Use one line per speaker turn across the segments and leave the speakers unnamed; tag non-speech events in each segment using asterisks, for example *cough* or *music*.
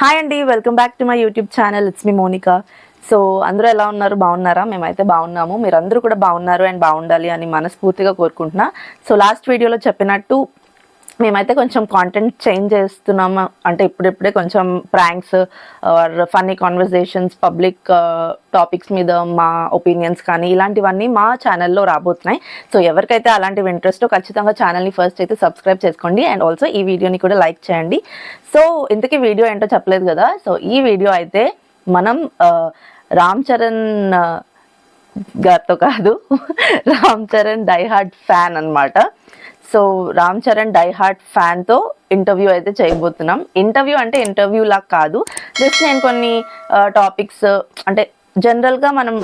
Hi అండి welcome back to my YouTube channel it's me Monica so అందరూ ఎలా ఉన్నారు? బాగున్నారా? మేమైతే బాగున్నాము. మీరందరూ కూడా బాగున్నారు అండ్ బాగుండాలి అని మనస్ఫూర్తిగా కోరుకుంటున్నా. సో లాస్ట్ వీడియోలో చెప్పినట్టు మేమైతే కొంచెం కాంటెంట్ చేంజ్ చేస్తున్నాము అంటే ఇప్పుడిప్పుడే కొంచెం pranks or funny conversations public topics మీద మా ఒపీనియన్స్ కానీ ఇలాంటివన్నీ మా ఛానల్లో రాబోతున్నాయి. సో ఎవరికైతే అలాంటివి ఇంట్రెస్ట్ ఖచ్చితంగా ఛానల్ని ఫస్ట్ అయితే సబ్స్క్రైబ్ చేసుకోండి. అండ్ ఆల్సో ఈ వీడియోని కూడా లైక్ చేయండి. సో ఇంతకీ వీడియో ఏంటో చెప్పలేదు కదా? సో ఈ వీడియో అయితే మనం uh, రామ్ చరణ్ uh, గారితో కాదు *laughs* రామ్ చరణ్ డైహార్డ్ ఫ్యాన్ అన్నమాట. So Ram Charan die hard ఫ్యాన్తో interview అయితే చేయబోతున్నాం. ఇంటర్వ్యూ అంటే ఇంటర్వ్యూ లాగా కాదు. జస్ట్ నేను కొన్ని టాపిక్స్ అంటే జనరల్గా మనం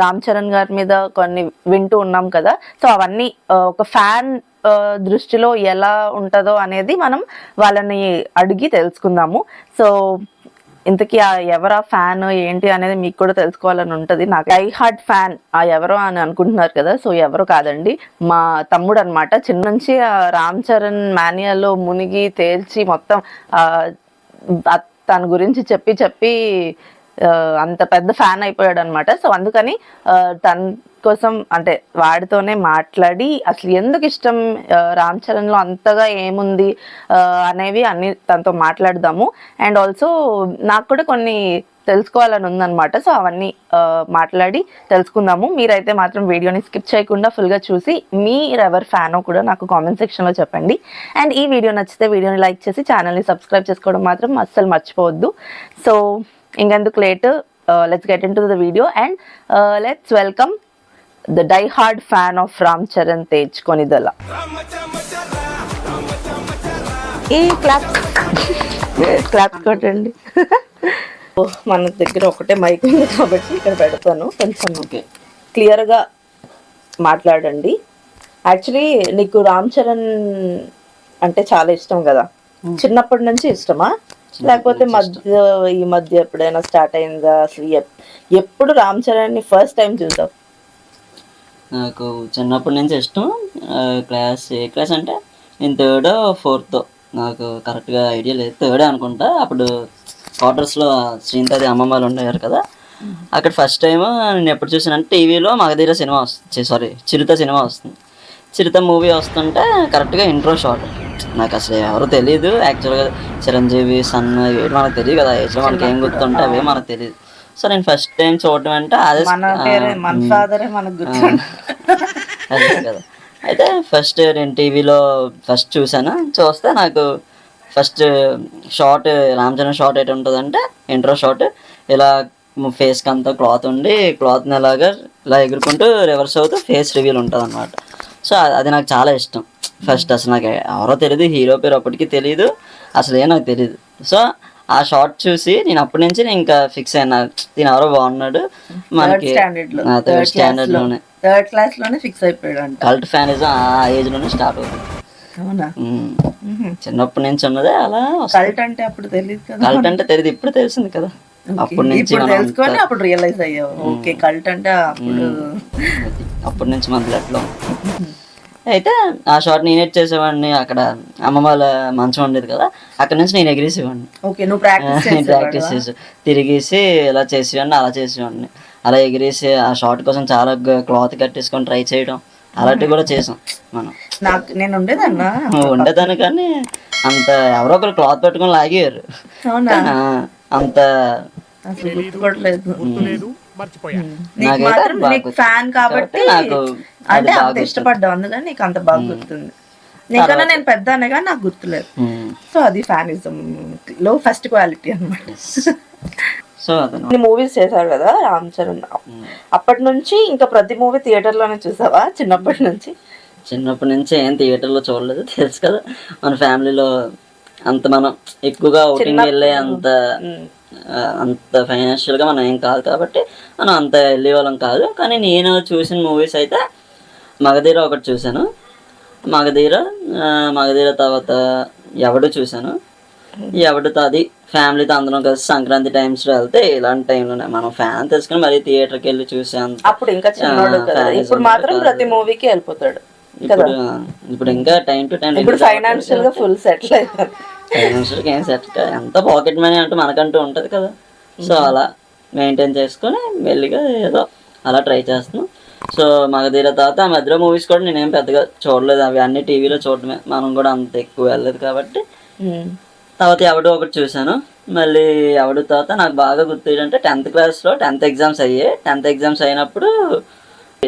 రామ్ చరణ్ గారి మీద కొన్ని వింటూ ఉన్నాం కదా. సో అవన్నీ ఒక ఫ్యాన్ దృష్టిలో ఎలా ఉంటుందో అనేది మనం వాళ్ళని అడిగి తెలుసుకుందాము. సో ఇంతకీ ఆ ఎవరా ఫ్యాన్ ఏంటి అనేది మీకు కూడా తెలుసుకోవాలని ఉంటుంది. నాకు ఐ హార్ట్ ఫ్యాన్ ఆ ఎవరో అని అనుకుంటున్నారు కదా సో ఎవరు కాదండి. మా తమ్ముడు అనమాట చిన్న నుంచి ఆ రామ్ చరణ్ మాన్యాలో మునిగి తేల్చి మొత్తం తన గురించి చెప్పి చెప్పి అంత పెద్ద ఫ్యాన్ అయిపోయాడు అనమాట సో అందుకని తన కోసం అంటే వాడితోనే మాట్లాడి అసలు ఎందుకు ఇష్టం రామ్ చరణ్లో అంతగా ఏముంది అనేవి అన్ని తనతో మాట్లాడదాము. అండ్ ఆల్సో నాకు కూడా కొన్ని తెలుసుకోవాలని ఉందన్నమాట సో అవన్నీ మాట్లాడి తెలుసుకుందాము. మీరైతే మాత్రం వీడియోని స్కిప్ చేయకుండా ఫుల్గా చూసి మీరు ఫ్యానో కూడా నాకు కామెంట్ సెక్షన్లో చెప్పండి. అండ్ ఈ వీడియో నచ్చితే వీడియోని లైక్ చేసి ఛానల్ని సబ్స్క్రైబ్ చేసుకోవడం మాత్రం అస్సలు మర్చిపోవద్దు. సో ఇంకెందుకు late? Let's get into the video and let's welcome the die hard fan of Ram Charan Tej Konidela ఈ క్లాప్ *laughs* క్లాప్ కొట్టండి. ఓ, *laughs* మన దగ్గర ఒకటే మైక్ ఉంది కాబట్టి ఇక్కడ పెడతాను. కొంచెం
ఓకే
క్లియర్గా మాట్లాడండి. యాక్చువల్లీ నీకు రామ్ చరణ్ అంటే చాలా ఇష్టం కదా? చిన్నప్పటి నుంచి ఇష్టమా? లేకపోతే మధ్య ఈ మధ్య ఎప్పుడైనా స్టార్ట్ అయిందా? అసలు ఎప్- ఎప్పుడు రామ్ చరణ్ని ఫస్ట్ టైం చూసావు?
నాకు చిన్నప్పటి నుంచి ఇష్టం. క్లాస్ ఏ క్లాస్ అంటే నేను థర్డ్ ఫోర్త్ నాకు కరెక్ట్గా ఐడియా లేదు. థర్డ్ అనుకుంటా. అప్పుడు క్వార్టర్స్లో శ్రీంతది అమ్మమ్మ వాళ్ళు ఉండేవారు కదా. అక్కడ ఫస్ట్ టైం నేను ఎప్పుడు చూసానంటే టీవీలో మగధీర సినిమా వస్తుంది. సారీ చిరుత సినిమా వస్తుంది. చిరుత మూవీ వస్తుంటే కరెక్ట్గా ఇంట్రో షాట్. నాకు అసలు ఎవరో తెలియదు యాక్చువల్గా చిరంజీవి సన్ ఇవి మనకు తెలియదు కదా. ఏజ్లో మనకి ఏం గుర్తుంటే అవే మనకు తెలియదు సో నేను ఫస్ట్ టైం చూడటం అంటే అదే
మన పేరే మన ఫాదరే మనకు గుర్తు
అదే కదా. అయితే ఫస్ట్ నేను టీవీలో ఫస్ట్ చూసాను చూస్తే నాకు ఫస్ట్ షార్ట్ రామచంద్ర షార్ట్ ఎటు ఉంటుందంటే ఇంట్రో షార్ట్ ఇలా ఫేస్కి అంతా క్లాత్ ఉండి క్లాత్ని ఇలాగా ఇలా ఎగురుకుంటూ రివర్స్ అవుతూ ఫేస్ రివీల్ ఉంటుంది అనమాట సో అది నాకు చాలా ఇష్టం. ఫస్ట్ అసలు నాకు ఎవరో తెలియదు హీరో పేరు అప్పటికి తెలియదు అసలు ఏ నాకు తెలియదు సో ఆ షార్ట్ చూసి నేను అప్పటి నుంచి నేను ఇంకా ఫిక్స్ అయినా. దీని ఎవరో బాగున్నాడు మనకి
స్టాండర్డ్లో.
థర్డ్
థర్డ్ క్లాస్లోనే. ఫిక్స్ అయిపోయాడు
కల్ట్ ఫ్యానిజం ఆ ఏజ్లోనే స్టార్ట్ అవుతుంది. చిన్నప్పటి నుంచి ఉన్నదే అలా.
కల్ట్ అంటే అప్పుడు తెలియదు కదా.
కల్ట్ అంటే తెలియదు ఇప్పుడు తెలిసింది కదా. అప్పటి నుంచి
ఇప్పుడు
మనం
తెలుసుకొని అప్పుడు రియలైజ్ అయ్యావు. ఓకే కల్ట్ అంటే అప్పుడు.
అప్పటి నుంచి మన blood లో అయితే ఆ షార్ట్ నేను చేసేవాడిని అక్కడ అమ్మ వాళ్ళ మంచం ఉండేది కదా అక్కడ నుంచి నేను ఎగిరేసేవాడిని.
ఓకే నువ్వు ప్రాక్టీస్
ప్రాక్టీస్ చేసి తిరిగేసి ఇలా చేసేవాడిని అలా చేసేవాడిని. అలా ఎగిరేసి ఆ షార్ట్ కోసం చాలా క్లాత్ కట్టేసుకొని ట్రై చేయడం అలాంటివి కూడా చేసాం మనం.
నాకు నేను ఉండేదన్నా?
ఉండేదాన్ని కానీ అంత ఎవరో ఒకరు క్లాత్ పట్టుకొని ఆ, అంత
అసలు గుర్తుపడలేదు. నీకు
నాకైతే
మాత్రం
బాగా
నీకు
గుర్తు.
ఫ్యాన్ కాబట్టి
నాకు
అంటే అంత ఇష్టపడ్డావు అందుకని నీకు అంత బాగా గుర్తుంది. నీకన్నా నేను పెద్ద అనే కానీ నాకు గుర్తులేదు. సో అది ఫ్యానిజం లో ఫస్ట్ క్వాలిటీ అనమాట
సో
మూవీస్ చేశారు కదా రామ్ చరణ్. అప్పటి నుంచి ఇంకా ప్రతి మూవీ థియేటర్లోనే చూసావా? చిన్నప్పటి నుంచి?
చిన్నప్పటి నుంచి ఏం థియేటర్లో చూడలేదు తెలుసు కదా. మన ఫ్యామిలీలో అంత మనం ఎక్కువగా అవుటింగ్ వెళ్ళే అంత అంత financial గా మనం ఏం కాదు కాబట్టి మనం అంత వెళ్ళే వాళ్ళం కాదు. కానీ నేను చూసిన మూవీస్ అయితే మగధీర ఒకటి చూశాను. మగధీర మగధీర తర్వాత ఎవడు చూశాను? ఎవడితో అది ఫ్యామిలీతో అందరం కలిసి సంక్రాంతి టైమ్స్లో వెళ్తే ఇలాంటి టైంలోనే మనం ఫ్యాన్ తెలుసుకుని మరీ థియేటర్కి వెళ్ళి చూసే
అప్పుడు ఇంకా ఇప్పుడు మాత్రం. ప్రతి మూవీకి వెళ్ళిపోతాడు.
ఇప్పుడు ఇప్పుడు ఇంకా టైం టు టైం
ఇప్పుడు ఫైనాన్షియల్గా ఫుల్ సెటిల్ అయ్యారు
ఫైనాన్షియల్కి ఏం సెట్ ఎంత పాకెట్ మనీ అంటూ మనకంటూ ఉంటుంది కదా. సో అలా మెయింటైన్ చేసుకొని మెల్లిగా ఏదో అలా ట్రై చేస్తున్నాం. సో మగధీర తర్వాత ఆ మధ్యలో మూవీస్ కూడా నేనేం పెద్దగా చూడలేదు. అవి అన్ని టీవీలో చూడటమే మనం కూడా అంత ఎక్కువ వెళ్ళలేదు కాబట్టి. తర్వాత ఎవడో ఒకటి చూశాను. మళ్ళీ ఎవడు తర్వాత నాకు బాగా గుర్తు ఏంటంటే టెన్త్ క్లాస్లో టెన్త్ ఎగ్జామ్స్ అయ్యాయి. టెన్త్ ఎగ్జామ్స్ అయినప్పుడు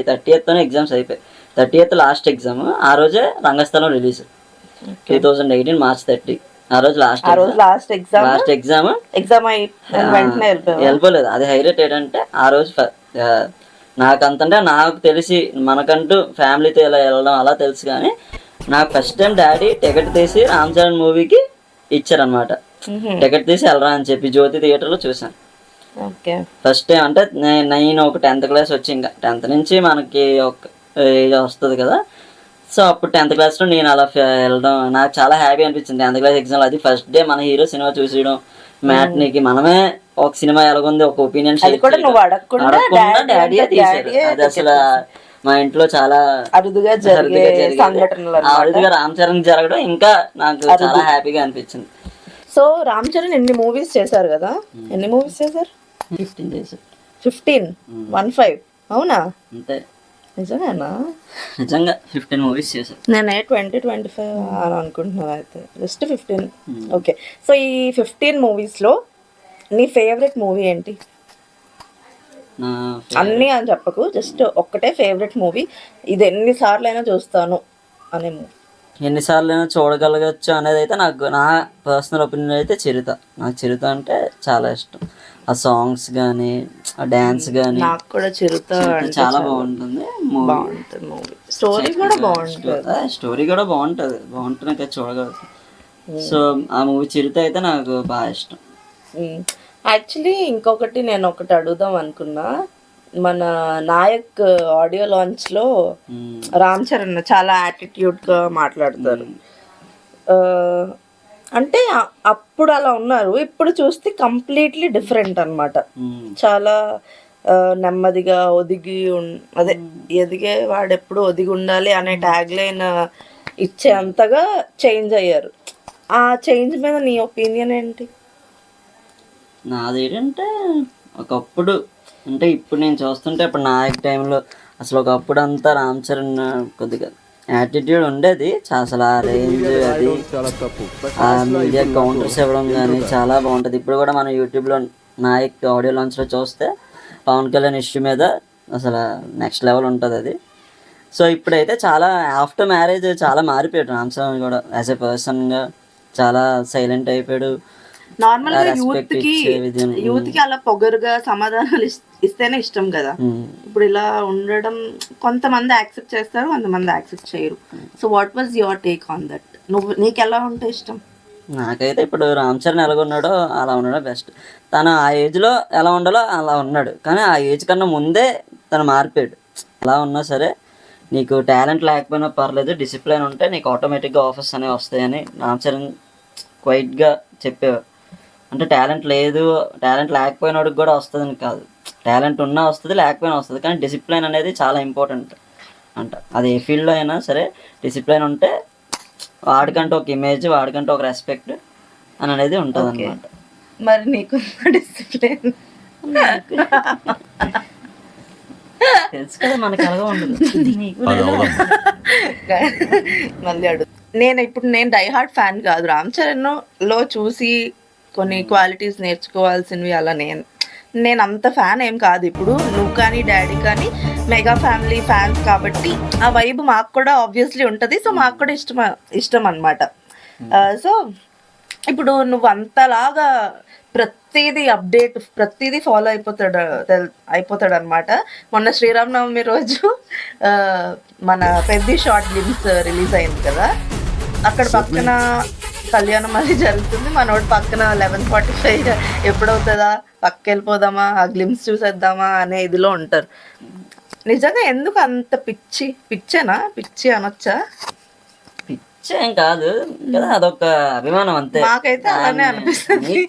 థర్టీ ఎయిత్తోనే ఎగ్జామ్స్ అయిపోయాయి. Thirty eighth last exam. ఆ రోజే Rangasthalam release. Two thousand eighteen March thirty. ఆ రోజు last
last exam?
Last exam.
Exam వెంటనే
వెళ్ళిపోలేదు. అది హైలైట్ ఏంటంటే ఆ రోజు నాకంతంటే నాకు తెలిసి మనకంటూ ఫ్యామిలీతో ఇలా వెళ్ళడం అలా తెలుసు కానీ నాకు ఫస్ట్ టైం డాడీ టికెట్ తీసి రామ్ చరణ్ మూవీకి ఇచ్చారనమాట టికెట్ తీసి వెళ్ళరా అని చెప్పి జ్యోతి థియేటర్లో చూసాను
ఓకే.
ఫస్ట్ టైం అంటే నేను ఒక టెన్త్ క్లాస్ వచ్చి ఇంకా టెన్త్ నుంచి మనకి ఒక ఏజ్ వస్తుంది కదా. సో అప్పుడు టెన్త్ క్లాస్లో నేను అలా వెళ్ళడం నాకు చాలా హ్యాపీ అనిపించింది. టెన్త్ క్లాస్ ఎగ్జామ్ అది ఫస్ట్ డే మన హీరో సినిమా చూసేయడం మ్యాట్నికి మనమే ఒక సినిమా ఎలాగుంది ఒక ఒపీనియన్
అడగకుండా
తీసాడు అది అసలు మా ఇంట్లో చాలా
అరుదుగా జరిగే
అరుదుగా రామ్ చరణ్ జరగడం ఇంకా నాకు చాలా హ్యాపీగా అనిపించింది.
సో రామ్ చరణ్ ఎన్ని మూవీస్ చేశారు కదా? ఎన్ని మూవీస్ చేశారు?
Fifteen days
fifteen? One five? అవునా?
అంతే.
నిజమేనా?
నిజంగా ఫిఫ్టీన్ మూవీస్ చేశారు
నేను ట్వంటీ ట్వంటీ ఫైవ్ అని అనుకుంటున్నాను అయితే. Just fifteen. ఓకే. సో ఈ ఫిఫ్టీన్ మూవీస్లో నీ ఫేవరెట్ మూవీ ఏంటి? అన్నీ అని చెప్పకు. జస్ట్ ఒక్కటే ఫేవరెట్ మూవీ. ఇది ఎన్నిసార్లు అయినా చూస్తాను అనే మూవీ.
ఎన్నిసార్లు అయినా చూడగలగచ్చు అనేది అయితే నాకు నా పర్సనల్ ఒపీనియన్ అయితే చిరుత. నాకు చిరుత అంటే చాలా ఇష్టం. ఆ సాంగ్స్ కానీ ఆ డ్యాన్స్ కానీ
నాకు కూడా చిరుత అంటే
చాలా బాగుంటుంది. మూవీ
బాగుంటుంది మూవీ స్టోరీ కూడా బాగుంటుంది.
స్టోరీ కూడా బాగుంటుంది. బాగుంటుంది ఇంకా చూడగలుగుతాం సో ఆ మూవీ చిరుత అయితే నాకు బాగా ఇష్టం.
యాక్చువల్లీ ఇంకొకటి నేను ఒకటి అడుగుదాం అనుకున్నా. మన నాయక్ ఆడియో లాంచ్లో
మ్మ్.
రామ్ చరణ్ చాలా యాటిట్యూడ్గా మాట్లాడతారు. ఆ, అంటే అప్పుడు అలా ఉన్నారు. ఇప్పుడు చూస్తే కంప్లీట్లీ డిఫరెంట్ అన్నమాట.
మ్మ్.
చాలా నెమ్మదిగా ఒదిగి అదే ఎదిగే వాడు ఎప్పుడు ఒదిగి ఉండాలి అనే ట్యాగ్ లైన్ ఇచ్చే అంతగా చేంజ్ అయ్యారు. ఆ చేంజ్ మీద నీ ఒపీనియన్ ఏంటి?
నాది ఏంటంటే ఒకప్పుడు అంటే ఇప్పుడు నేను చూస్తుంటే ఇప్పుడు నాయక్ టైంలో అసలు ఒకప్పుడు అంతా రామ్ చరణ్ కొద్దిగా యాటిట్యూడ్ ఉండేది. అసలు ఆ రేంజ్ అది ఆ మీడియా కౌంటర్స్ ఇవ్వడం కానీ చాలా బాగుంటుంది. ఇప్పుడు కూడా మనం యూట్యూబ్లో నాయక్ ఆడియో లాంచ్లో చూస్తే పవన్ కళ్యాణ్ ఇష్యూ మీద అసలు నెక్స్ట్ లెవెల్ ఉంటుంది అది. సో ఇప్పుడైతే చాలా ఆఫ్టర్ మ్యారేజ్ చాలా మారిపోయాడు రామ్ చరణ్ కూడా యాజ్ ఎ పర్సన్గా చాలా సైలెంట్ అయిపోయాడు. నార్మల్గా
యూత్కి. యూత్కి అలా పొగరుగా సమాధానాలు ఇస్తేనే ఇష్టం కదా. ఇప్పుడు ఇలా ఉండడం కొంతమంది యాక్సెప్ట్ చేస్తారు కొంతమంది యాక్సెప్ట్ చేయరు. So what was your take on that నువ్వు నీకు ఎలా ఉంటే ఇష్టం?
నాకైతే ఇప్పుడు రామ్ చరణ్ ఎలా ఉన్నాడో అలా ఉండడం బెస్ట్ తను ఆ ఏజ్లో ఎలా ఉండాలో అలా ఉన్నాడు. కానీ ఆ ఏజ్ కన్నా ముందే తను మారిపోయాడు. ఎలా ఉన్నా సరే నీకు టాలెంట్ లేకపోయినా పర్లేదు డిసిప్లిన్ ఉంటే నీకు ఆటోమేటిక్గా ఆఫర్స్ అనేవి వస్తాయని రామ్ చరణ్ క్వైట్గా చెప్పేవారు అంటే టాలెంట్ లేదు టాలెంట్ లేకపోయినోడికి కూడా వస్తుందని కాదు. టాలెంట్ ఉన్నా వస్తుంది లేకపోయినా వస్తుంది. కానీ డిసిప్లిన్ అనేది చాలా ఇంపార్టెంట్ అంట. అది ఏ ఫీల్డ్లో అయినా సరే డిసిప్లిన్ ఉంటే వాడికంటే ఒక ఇమేజ్ వాడికంటే ఒక రెస్పెక్ట్ అని అనేది ఉంటుంది అనమాట
మరి నీకు *laughs* డిసిప్లిన్?
తెలుసు కదా మనకి అలాగే ఉండదు. నీకు *laughs*
మళ్ళీ అడుగు. నేను ఇప్పుడు నేను డైహార్ట్ ఫ్యాన్ కాదు. రామ్ చరణ్లో చూసి కొన్ని క్వాలిటీస్ నేర్చుకోవాల్సినవి అలా నేను నేను అంత ఫ్యాన్ ఏం కాదు. ఇప్పుడు నువ్వు కానీ డాడీ కానీ మెగా ఫ్యామిలీ ఫ్యాన్స్ కాబట్టి ఆ వైబ్ మాకు కూడా ఆబ్వియస్లీ ఉంటుంది. సో మాకు కూడా ఇష్టం ఇష్టం అనమాట సో ఇప్పుడు నువ్వు అంతలాగా ప్రతిదీ అప్డేట్ ప్రతిదీ ఫాలో అయిపోతాడు తెల్- అయిపోతాడు అనమాట మొన్న శ్రీరామనవమి రోజు మన పెద్ద షార్ట్ గ్లిమ్స్ రిలీజ్ అయింది కదా. అక్కడ పక్కన కళ్యాణం అది జరుగుతుంది. మనోడు పక్కన లెవెన్ ఫార్టీ ఫైవ్ ఎప్పుడవుతుందా? పక్క వెళ్ళిపోదామా ఆ గ్లిమ్స్ చూసేద్దామా అనే ఇదిలో ఉంటారు. నిజంగా ఎందుకు అంత పిచ్చి? పిచ్చేనా? పిచ్చి అనొచ్చా?
పిచ్చేం కాదు. కదా అదొక అభిమానం అంతే.
మాకైతే అలానే అనిపిస్తుంది.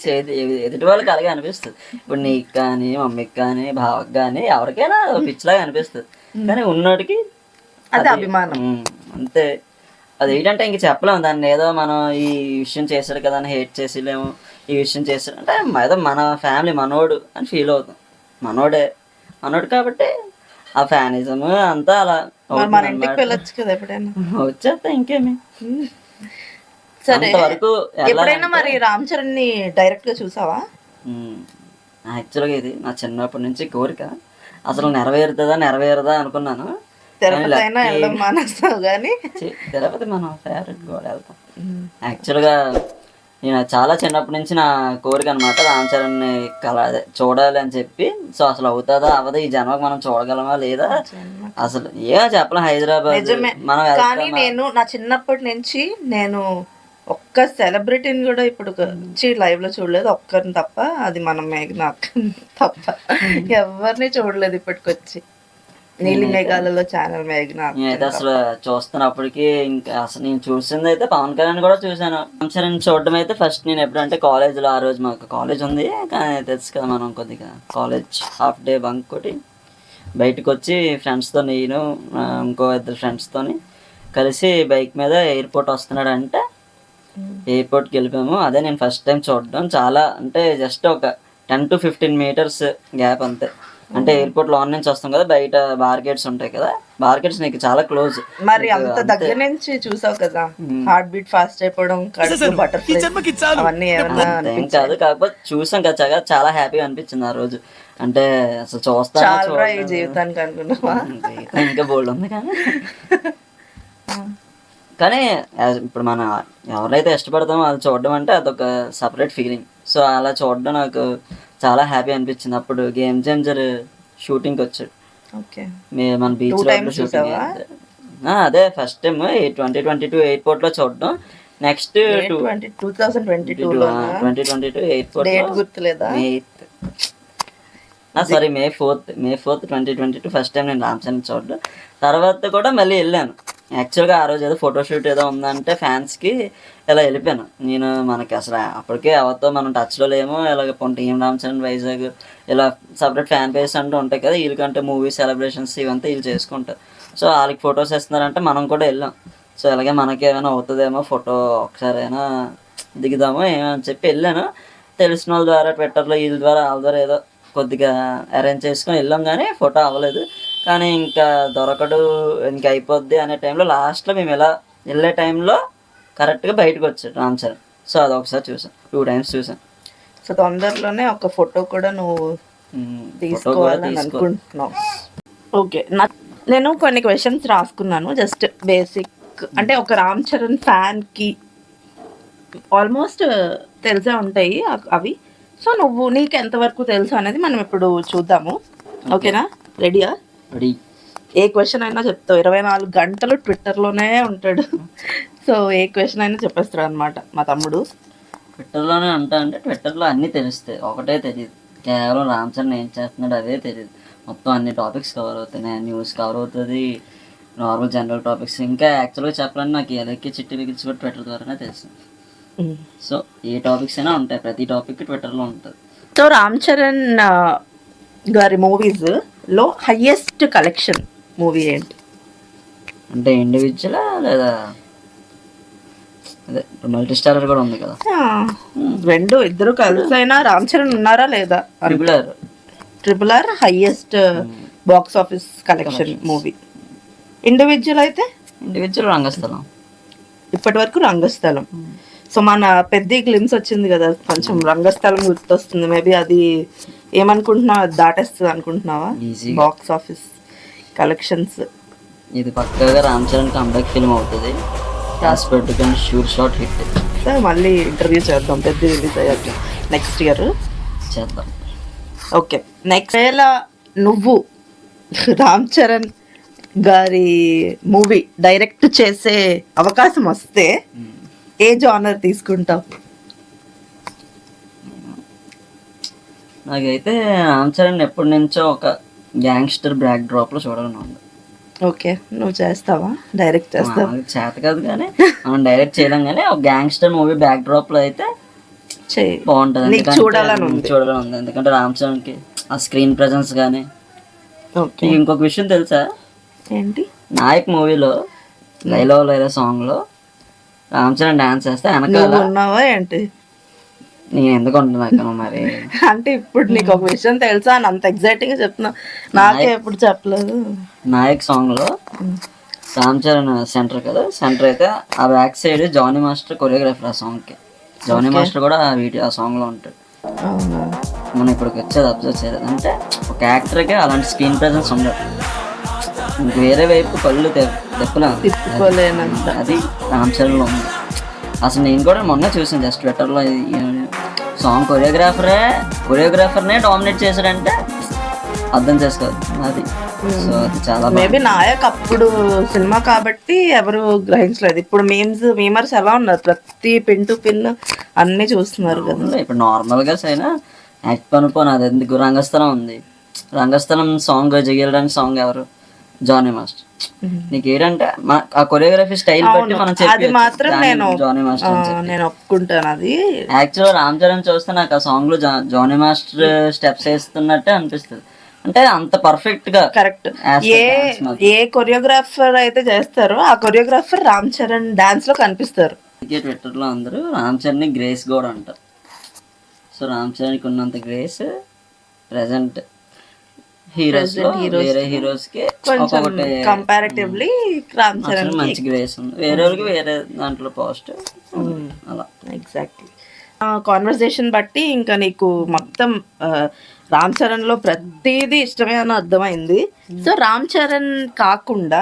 ఎదుటి వాళ్ళకి అలాగే అనిపిస్తుంది. ఇప్పుడు నీకు కానీ మమ్మీకి కానీ బావకి కానీ ఎవరికైనా పిచ్చిలాగా అనిపిస్తుంది. కానీ ఉన్నోడికి
అది అభిమానం.
అంతే. అది ఏంటంటే ఇంక చెప్పలేము దాన్ని. ఏదో మనం ఈ విషయం చేశాడు కదా అని హేట్ చేసేలేము ఈ విషయం చేశాడు అంటే ఏదో మన ఫ్యామిలీ మనోడు అని ఫీల్ అవుతాం. మనోడే. మనోడు కాబట్టి ఆ ఫ్యానిజం అంతా అలా వచ్చేస్తా ఇంకేమి.
సరే.
ఎలా
ఎప్పుడైనా మరి రామ్ చరణ్ని డైరెక్ట్గా చూసావా?
యాక్చువల్గా ఇది నా చిన్నప్పటి నుంచి కోరిక. అసలు నెరవేరుతుందా నెరవేరదా అనుకున్నాను.
తిరుపతి అయినా మానేస్తావు కానీ
తిరుపతి మనం ఫేవరెట్ కూడా వెళ్తాం. యాక్చువల్గా నేను చాలా చిన్నప్పటి నుంచి నా కోరిక అనమాట రామ్ చరణ్ని చూడాలి అని చెప్పి. సో అసలు అవుతుందా అవదా ఈ జన్మకు మనం చూడగలమా లేదా? అసలు ఏ చెప్పలేం హైదరాబాద్ మనం
కానీ? నేను నా చిన్నప్పటి నుంచి నేను ఒక్క సెలబ్రిటీని కూడా ఇప్పుడు వచ్చి లైవ్లో చూడలేదు. ఒక్కరిని తప్ప అది మన మేఘనా తప్ప. ఎవరిని చూడలేదు ఇప్పటికొచ్చి. నీలి మేఘాలలో ఛానల్ మేఘనా
నేనైతే అసలు చూస్తున్నప్పటికి ఇంకా అసలు నేను చూసింది అయితే పవన్ కళ్యాణ్ కూడా చూశాను. చరణ్ చూడడం అయితే ఫస్ట్ నేను ఎప్పుడంటే కాలేజ్లో ఆ రోజు మాకు కాలేజ్ ఉంది. కానీ తెలుసు కదా మనం కొద్దిగా కాలేజ్ హాఫ్ డే బంక్ కొట్టి బయటకు వచ్చి ఫ్రెండ్స్తో నేను ఇంకో ఇద్దరు ఫ్రెండ్స్తోని కలిసి బైక్ మీద ఎయిర్పోర్ట్ వస్తున్నాడంటే. ఎయిర్పోర్ట్కి వెళ్ళిపోయాము. అదే నేను ఫస్ట్ టైం చూడడం. చాలా అంటే జస్ట్ ఒక ten to fifteen metres gap అంతే. అంటే ఎయిర్పోర్ట్ లోన్ నుంచి వస్తాం కదా బయట బార్గేట్స్ ఉంటాయి కదా. బార్గేట్స్ నీకు చాలా క్లోజ్
మరి అంత దగ్గర నుంచి చూసావు కదా హార్ట్ బీట్ ఫాస్ట్ అయిపోవడం అవన్నీ ఏమన్నా
కాదు కాకపోతే చూసాం కదా చాలా చాలా హ్యాపీగా అనిపించింది ఆ రోజు. అంటే అసలు చూస్తాను
ఈ జీవితానికి అనుకున్నావా?
ఇంకా బోల్డ్ ఉంది కానీ. కానీ ఇప్పుడు మన ఎవరైతే ఇష్టపడతామో అది చూడడం అంటే అదొక సపరేట్ ఫీలింగ్ సో అలా చూడడం నాకు చాలా హ్యాపీ అనిపించింది. అప్పుడు గేమ్ చేంజర్ షూటింగ్కి వచ్చాడు.
ఓకే.
మీ మన బీచ్ షూటింగ్? అదే first time twenty twenty two ఎయిర్పోర్ట్లో చూడడం. Next two
twenty two thousand twenty two
twenty twenty two airport
గుర్తులేదా?
Eighth sorry May fourth May fourth twenty twenty two first time నేను రామ్చరణ్ చూడడం. తర్వాత కూడా మళ్ళీ వెళ్ళాను. యాక్చువల్గా ఆ రోజు ఏదో ఫోటోషూట్ ఏదో ఉందంటే ఫ్యాన్స్కి ఇలా వెళ్ళిపోయాను. నేను మనకి అసలు అప్పటికే ఎవరితో మనం టచ్లో లేము ఇలాగ పొంట టీం రామ్చరణ్ వైజాగ్ ఇలా సపరేట్ ఫ్యాన్ పేజ్ అంటూ ఉంటాయి కదా వీళ్ళకంటే మూవీ సెలబ్రేషన్స్ ఇవంతా వీళ్ళు చేసుకుంటారు సో వాళ్ళకి ఫొటోస్ ఇస్తున్నారంటే మనం కూడా వెళ్ళాం. సో ఇలాగే మనకి ఏమైనా అవుతుందేమో ఫోటో ఒకసారి అయినా దిగుదామో ఏమో అని చెప్పి వెళ్ళాను. తెలిసిన వాళ్ళ ద్వారా ట్విట్టర్లో వీళ్ళ ద్వారా వాళ్ళ ద్వారా ఏదో కొద్దిగా అరేంజ్ చేసుకొని వెళ్ళాం కానీ ఫోటో అవ్వలేదు. కానీ ఇంకా దొరకడు ఇంకా అయిపోద్ది అనే టైంలో లాస్ట్లో మేము ఇలా వెళ్ళే టైంలో కరెక్ట్గా బయటకు వచ్చాడు రామ్ చరణ్ సో అది ఒకసారి చూసాను టూ టైమ్స్ చూసాను
సో తొందరలోనే ఒక ఫోటో కూడా నువ్వు తీసుకోవాలని అనుకుంటున్నావు. ఓకే నా నేను కొన్ని క్వశ్చన్స్ రాసుకున్నాను. జస్ట్ బేసిక్ అంటే ఒక రామ్ చరణ్ ఫ్యాన్కి ఆల్మోస్ట్ తెలిసే ఉంటాయి అవి. సో నువ్వు నీకు ఎంతవరకు తెలుసు అనేది మనం ఇప్పుడు చూద్దాము. ఓకేనా రెడీయా
రెడీ
ఏ క్వశ్చన్ అయినా చెప్తావు. ఇరవై నాలుగు గంటలు ట్విట్టర్లోనే ఉంటాడు. సో ఏ క్వశ్చన్ అయినా చెప్పేస్తాడు అనమాట మా తమ్ముడు.
ట్విట్టర్లోనే ఉంటా అంటే ట్విట్టర్లో అన్నీ తెలుస్తాయి. ఒకటే తెలియదు కేవలం రామ్ చరణ్ ఏం చేస్తున్నాడు అదే తెలియదు మొత్తం అన్ని టాపిక్స్ కవర్ అవుతున్నాయి. న్యూస్ కవర్ అవుతుంది. నార్మల్ జనరల్ టాపిక్స్ ఇంకా యాక్చువల్గా చెప్పాలని నాకు ఎలక్కి చిట్టి బిగిల్స్ కూడా ట్విట్టర్ ద్వారానే తెలుసు. సో ఏ టాపిక్స్ అయినా ఉంటాయి. ప్రతి టాపిక్ ట్విట్టర్లో ఉంటుంది.
సో రామ్ చరణ్ గారి మూవీస్లో హైయెస్ట్ కలెక్షన్ మూవీ ఏంటి?
అంటే ఇండివిజువలా లేదా? అదే మల్టీ స్టారర్ కూడా ఉంది కదా.
రెండు ఇద్దరు కలిసైనా రామ్ చరణ్ ఉన్నారా లేదా?
Regular
triple R highest box office collection movie individual అయితే?
ఇండివిజువల్ రంగస్థలం.
ఇప్పటి వరకు రంగస్థలం. సో మన పెద్ద గ్లిమ్స్ వచ్చింది కదా కొంచెం రంగస్థలం గుర్తొస్తుంది. మేబీ అది ఏమనుకుంటున్నావు దాటేస్తుంది అనుకుంటున్నావా. బాక్స్ ఆఫీస్ కలెక్షన్స్
ఇది పక్కగా రామ్ చరణ్ కంబ్యాక్ ఫిల్మ్ అవుతుంది. కాసి పెట్టుకుని షూర్ షాట్ హిట్
సో మళ్ళీ ఇంటర్వ్యూ చేద్దాం. పెద్ద రిలీజ్ అయ్యాక. నెక్స్ట్ ఇయర్
చేద్దాం.
ఓకే నెక్స్ట్ వేళ నువ్వు రామ్ చరణ్ గారి మూవీ డైరెక్ట్ చేసే అవకాశం వస్తే ఏ జానర్ తీసుకుంటావు?
నాకైతే రామ్ చరణ్ ఎప్పటి నుంచో ఒక గ్యాంగ్స్టర్ బ్యాక్ డ్రాప్లో చూడాలని ఉంది.
ఓకే నువ్వు చేస్తావా? డైరెక్ట్ చేస్తావా?
చేత కాదు కానీ మనం డైరెక్ట్ చేయలేం కానీ ఒక గ్యాంగ్స్టర్ మూవీ బ్యాక్ డ్రాప్లో అయితే బాగుంటది
చూడాలని ఉంది.
చూడాలని ఉంది. ఎందుకంటే రామ్ చరణ్కి ఆ స్క్రీన్ ప్రెజెన్స్ కానీ ఇంకొక విషయం తెలుసా?
ఏంటి?
నాయక్ మూవీలో లైలో లైలో సాంగ్లో రామ్ చరణ్ డాన్స్ చేస్తే వెనకాల
ఉన్నావా ఏంటి?
నేను ఎందుకు ఉంటున్నా మరి? *laughs*
అంటే ఇప్పుడు నీకు ఒక విషయం తెలుసా? అని అంత ఎగ్జైటింగ్గా చెప్తున్నా. నాకే ఎప్పుడు చెప్పలేదు.
నాయక్ సాంగ్లో రామ్ చరణ్ సెంటర్ కదా? సెంటర్ అయితే ఆ back side Jani master choreographer ఆ సాంగ్కి. జానీ మాస్టర్ కూడా ఆ వీడియో ఆ సాంగ్లో ఉంటాడు. మనం ఇప్పటికి వచ్చేది అబ్జర్వ్ చేయలేదు అంటే ఒక యాక్టర్కి అలాంటి స్క్రీన్ ప్రెజెన్స్ ఉండదు. వేరే వైపు కళ్ళు
తిప్పుకోలేనంత
అది రామ్ చరణ్లో ఉంది. అసలు నేను కూడా మొన్న చూసాను జస్ట్ ట్విట్టర్లో సాంగ్ కొరియోగ్రాఫరే కొరియోగ్రాఫర్నే డామినేట్ చేశాడంటే అర్థం చేసుకోవాలి అది సో అది చాలా.
మేబీ నాయక్ అప్పుడు సినిమా కాబట్టి ఎవరు గ్రహించలేదు. ఇప్పుడు మీమ్స్ మీమర్స్ ఎలా ఉన్నారు? ప్రతి పిన్ టు పిన్ అన్ని చూస్తున్నారు కదా.
ఇప్పుడు నార్మల్గా సైనా యాక్ట్ పనుకోని అది ఎందుకు? రంగస్థలం ఉంది. రంగస్థలం సాంగ్ జగేయడానికి సాంగ్ ఎవరు? జానీ మాస్టర్ నీకు ఏంటంటే ఆ కొరియోగ్రఫీ స్టైల్ బట్టి మనం
అది మాత్రం నేను
జానీ మాస్టర్
నేను ఒప్పుకుంటాను అది.
యాక్చువల్ రామ్ చరణ్ చూస్తే నాకు ఆ సాంగ్లో జానీ మాస్టర్ స్టెప్స్ వేస్తున్నట్టే అనిపిస్తుంది. అంటే అంత పర్ఫెక్ట్గా
కరెక్ట్ ఏ ఏ కొరియోగ్రాఫర్ అయితే చేస్తారో ఆ కొరియోగ్రాఫర్ రామ్ చరణ్ డాన్స్లో కనిపిస్తారు.
ట్విట్టర్లో అందరూ రామ్ చరణ్ని గ్రేస్ కూడా అంటారు. సో రామ్ చరణ్కి ఉన్నంత గ్రేస్ ప్రెసెంట్ హీరోస్ వేరే హీరోస్కి
కంపారిటివ్లీ రామ్ చరణ్
అసలు మంచి గ్రేస్ ఉంది వేరే వాళ్ళకి వేరే దాంట్లో పాజిటివ్ అలా.
ఎగ్జాక్ట్లీ కాన్వర్సేషన్ బట్టి ఇంకా నీకు మొత్తం రామ్ చరణ్లో ప్రతిదీ ఇష్టమే అని అర్థమైంది. సో రామ్ చరణ్ కాకుండా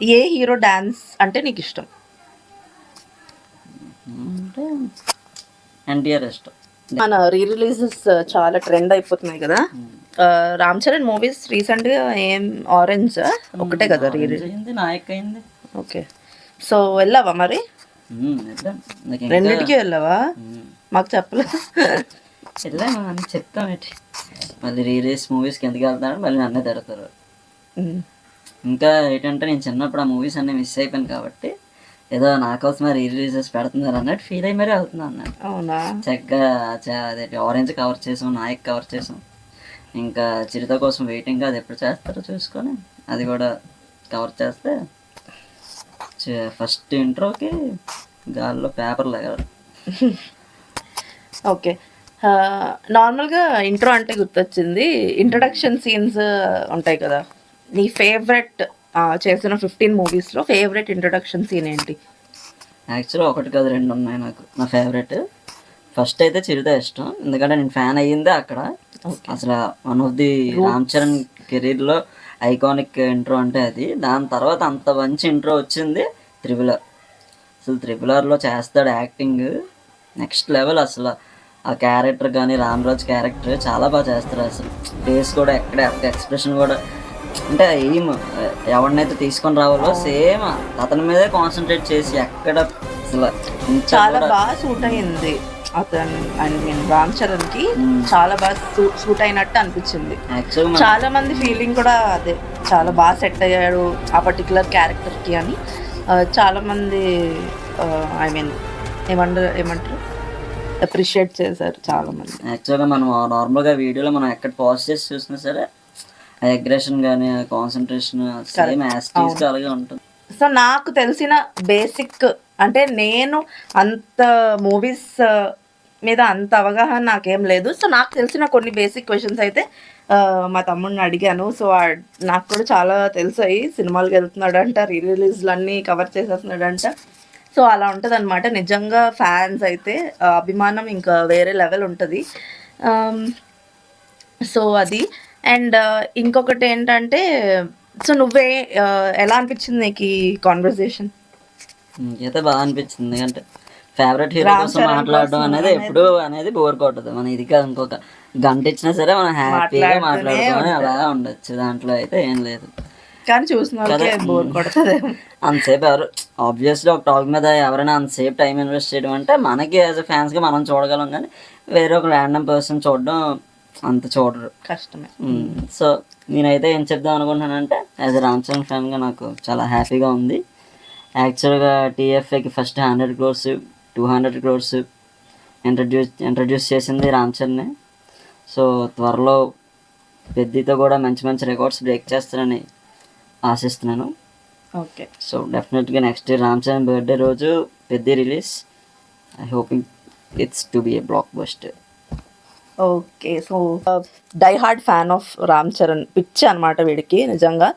ఏ హీరో డాన్స్ అంటే నీకు ఇష్టం?
ఎన్టీఆర్ ఇష్టం.
మన రీ రిలీజెస్ చాలా ట్రెండ్ అయిపోతున్నాయి కదా. రామ్ చరణ్ మూవీస్ రీసెంట్గా ఏం ఆరెంజ్ ఒకటే కదా
అయింది నాయక్ అయింది
ఓకే సో వెళ్ళావా మరి? రెండింటికి వెళ్ళావా? మాకు చెప్పలేదు
అని చెప్తాం ఏంటి? మళ్ళీ రీరేస్ మూవీస్కి ఎందుకు వెళ్తాడు మళ్ళీ నన్నే తిడతారు. ఇంకా ఏంటంటే నేను చిన్నప్పుడు ఆ మూవీస్ అన్నీ మిస్ అయిపోయాను కాబట్టి ఏదో నా కోసం రీ రిలీజెస్ పెడుతున్నారు అన్నట్టు ఫీల్ అయ్యి మరీ వెళ్తున్నాను నేను.
అవునా?
చక్కగా అదేంటి ఆరెంజ్ కవర్ చేసాం నాయక్ కవర్ చేసాం. ఇంకా చిరుత కోసం వెయిటింగ్ అది ఎప్పుడు చేస్తారో చూసుకొని అది కూడా కవర్ చేస్తే ఫస్ట్ ఇంట్రోకి గాల్లో పేపర్ లేగారు
ఓకే నార్మల్గా ఇంట్రో అంటే గుర్తొచ్చింది. ఇంట్రడక్షన్ సీన్స్ ఉంటాయి కదా. నీ ఫేవరెట్ చేసిన ఫిఫ్టీన్ మూవీస్లో ఫేవరెట్ ఇంట్రడక్షన్ సీన్ ఏంటి?
యాక్చువల్గా ఒకటి కాదు రెండు ఉన్నాయి నాకు. నా ఫేవరెట్ ఫస్ట్ అయితే చిరుత ఇష్టం. ఎందుకంటే నేను ఫ్యాన్ అయ్యిందే అక్కడ. అసలు one of the Ram Charan కెరీర్లో ఐకానిక్ ఇంట్రో అంటే అది. దాని తర్వాత అంత మంచి ఇంట్రో వచ్చింది త్రిబులర్ అసలు త్రిబులర్లో చేస్తాడు యాక్టింగ్ నెక్స్ట్ లెవెల్ అసలు. ఆ క్యారెక్టర్ కానీ రామరాజ్ క్యారెక్టర్ చాలా బాగా చేస్తారు అసలు. ఫేస్ కూడా ఎక్కడ ఎక్స్ప్రెషన్ కూడా. అంటే ఎయిమ్ ఎవరినైతే తీసుకొని రావాలో సేమ్ అతని మీదే కాన్సన్ట్రేట్ చేసి ఎక్కడ అసలు
చాలా బాగా సూట్ అయింది. అతను ఐ మీన్ రామ్ చరణ్కి చాలా బాగా సూట్ అయినట్టు అనిపించింది. చాలా మంది ఫీలింగ్ కూడా అదే చాలా బాగా సెట్ అయ్యాడు ఆ పర్టికులర్ క్యారెక్టర్కి అని చాలా మంది ఐ మీన్ ఏమంటారు ఏమంటారు? అప్రిషియేట్ చేశారు చాలా మంది.
యాక్చువల్గా మనం నార్మల్గా వీడియోలో మనం ఎక్కడ పాజ్ చేసి చూసినా సరే ఆ అగ్రెషన్ కానీ ఆ కాన్సన్ట్రేషన్ సేమ్ అలాగే ఉంటుంది.
సో నాకు తెలిసిన బేసిక్ అంటే నేను అంత మూవీస్ మీద అంత అవగాహన నాకేం లేదు. సో నాకు తెలిసిన కొన్ని బేసిక్ క్వశ్చన్స్ అయితే మా తమ్ముడిని అడిగాను. సో నాకు కూడా చాలా తెలుసాయి సినిమాలకు వెళ్తున్నాడంట రీ రిలీజ్లు అన్నీ కవర్ చేసేస్తున్నాడంట. సో అలా ఉంటుంది అనమాట నిజంగా ఫ్యాన్స్ అయితే అభిమానం ఇంకా వేరే లెవెల్ ఉంటుంది. సో అది. అండ్ ఇంకొకటి ఏంటంటే సో నువ్వే ఎలా అనిపించింది నీకు ఈ కాన్వర్సేషన్
అయితే బాగా అనిపించింది. ఎందుకంటే ఫేవరెట్ హీరో కోసం మాట్లాడడం అనేది ఎప్పుడు అనేది బోర్ కొట్టదు. మనం ఇది కాదు ఇంకొక గంట ఇచ్చినా సరే మనం హ్యాపీగా మాట్లాడుకొని అలా ఉండొచ్చు. దాంట్లో అయితే ఏం లేదు.
కానీ చూసిన బోర్ కొడుతుంది
అంతసేపు ఎవరు ఆబ్వియస్లీ ఒక టాక్ మీద ఎవరైనా అంతసేపు టైం ఇన్వెస్ట్ చేయడం అంటే మనకి యాజ్ అ ఫ్యాన్స్గా మనం చూడగలం. కానీ వేరే ఒక ర్యాండమ్ పర్సన్ చూడడం అంత చూడరు.
కష్టమే.
సో నేనైతే ఏం చెప్దాం అనుకుంటున్నానంటే యాజ్ అ రామ్ చరణ్ ఫ్యాన్గా నాకు చాలా హ్యాపీగా ఉంది. యాక్చువల్గా టీఎఫ్ఏకి first hundred crores two hundred crores introduce introduce చేసింది రామ్ చరణ్నే సో త్వరలో పెద్దతో కూడా మంచి మంచి రికార్డ్స్ బ్రేక్ చేస్తారని ఆశిస్తున్నాను.
ఓకే.
సో డెఫినెట్గా నెక్స్ట్ రామ్ చరణ్ బర్త్డే రోజు పెద్ద release. I hoping it's to be a blockbuster.
Okay. So die hard fan of Ram Charan పిచ్చి అనమాట వీడికి నిజంగా.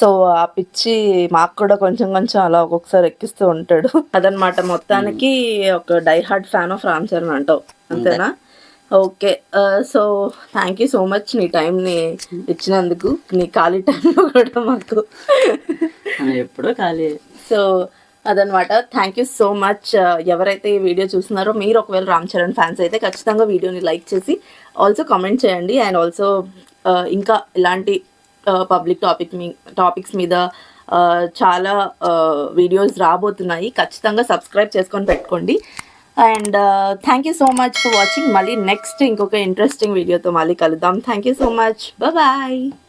సో ఆ పిచ్చి మాకు కూడా కొంచెం కొంచెం అలా ఒక్కొక్కసారి ఎక్కిస్తూ ఉంటాడు. అదనమాట మొత్తానికి ఒక die hard fan of Ram Charan అంటావు. అంతేనా? Okay. So thank you so much నీ టైంని ఇచ్చినందుకు. నీ ఖాళీ టైంలో కూడా మాకు.
ఎప్పుడో ఖాళీ.
సో అదనమాట. థ్యాంక్ యూ సో మచ్ ఎవరైతే ఈ వీడియో చూస్తున్నారో మీరు ఒకవేళ రామ్ చరణ్ ఫ్యాన్స్ అయితే ఖచ్చితంగా వీడియోని లైక్ చేసి ఆల్సో కామెంట్ చేయండి. అండ్ ఆల్సో ఇంకా ఇలాంటి పబ్లిక్ టాపిక్ మీ టాపిక్స్ మీద చాలా వీడియోస్ రాబోతున్నాయి. ఖచ్చితంగా సబ్స్క్రైబ్ చేసుకొని పెట్టుకోండి. And thank you so much for watching మళ్ళీ నెక్స్ట్ ఇంకొక ఇంట్రెస్టింగ్ వీడియోతో మళ్ళీ కలుద్దాం. Thank you so much bye